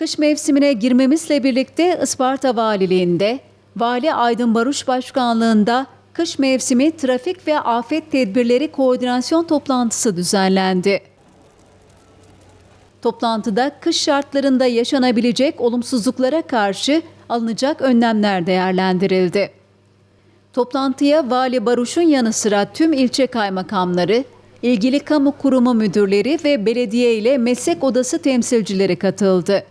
Kış mevsimine girmemizle birlikte Isparta Valiliğinde, Vali Aydın Baruş Başkanlığında kış mevsimi trafik ve afet tedbirleri koordinasyon toplantısı düzenlendi. Toplantıda kış şartlarında yaşanabilecek olumsuzluklara karşı alınacak önlemler değerlendirildi. Toplantıya Vali Baruş'un yanı sıra tüm ilçe kaymakamları, ilgili kamu kurumu müdürleri ve belediye ile meslek odası temsilcileri katıldı.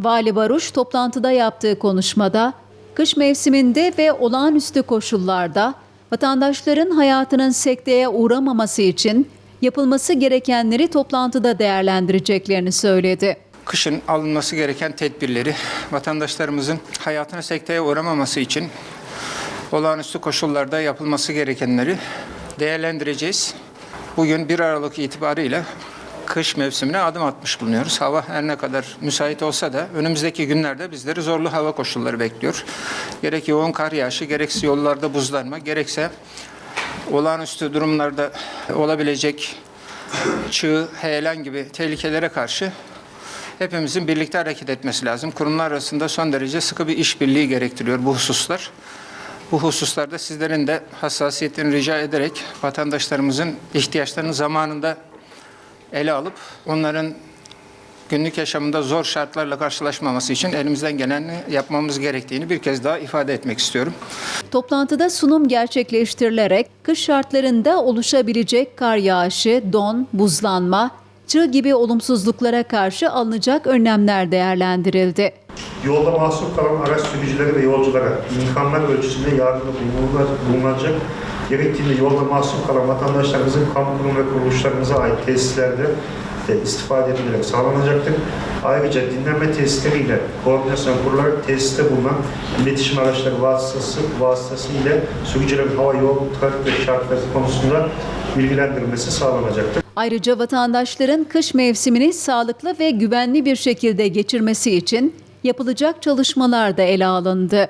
Vali Baruş toplantıda yaptığı konuşmada, kış mevsiminde ve olağanüstü koşullarda vatandaşların hayatının sekteye uğramaması için yapılması gerekenleri toplantıda değerlendireceklerini söyledi. Kışın alınması gereken tedbirleri vatandaşlarımızın hayatına sekteye uğramaması için olağanüstü koşullarda yapılması gerekenleri değerlendireceğiz. Bugün 1 Aralık itibariyle kış mevsimine adım atmış bulunuyoruz. Hava her ne kadar müsait olsa da önümüzdeki günlerde bizleri zorlu hava koşulları bekliyor. Gerek yoğun kar yağışı, gerekse yollarda buzlanma, gerekse olağanüstü durumlarda olabilecek çığ, heyelan gibi tehlikelere karşı hepimizin birlikte hareket etmesi lazım. Kurumlar arasında son derece sıkı bir işbirliği gerektiriyor bu hususlar. Bu hususlarda sizlerin de hassasiyetini rica ederek vatandaşlarımızın ihtiyaçlarını zamanında ele alıp onların günlük yaşamında zor şartlarla karşılaşmaması için elimizden geleni yapmamız gerektiğini bir kez daha ifade etmek istiyorum. Toplantıda sunum gerçekleştirilerek kış şartlarında oluşabilecek kar yağışı, don, buzlanma, çığ gibi olumsuzluklara karşı alınacak önlemler değerlendirildi. Yolda mahsur kalan araç sürücüleri ve yolculara imkanlar ölçüsünde yardımda bulunacak. Gerektiğinde yolda mahsur kalan vatandaşlarımızın kamu kurum ve kuruluşlarımıza ait tesislerde de istifade edilerek sağlanacaktır. Ayrıca dinlenme tesisleriyle koordinasyon kurularak tesiste bulunan iletişim araçları vasıtası, vasıtası ile sürücülerin hava yol trafik ve şartları konusunda bilgilendirilmesi sağlanacaktır. Ayrıca vatandaşların kış mevsimini sağlıklı ve güvenli bir şekilde geçirmesi için yapılacak çalışmalar da ele alındı.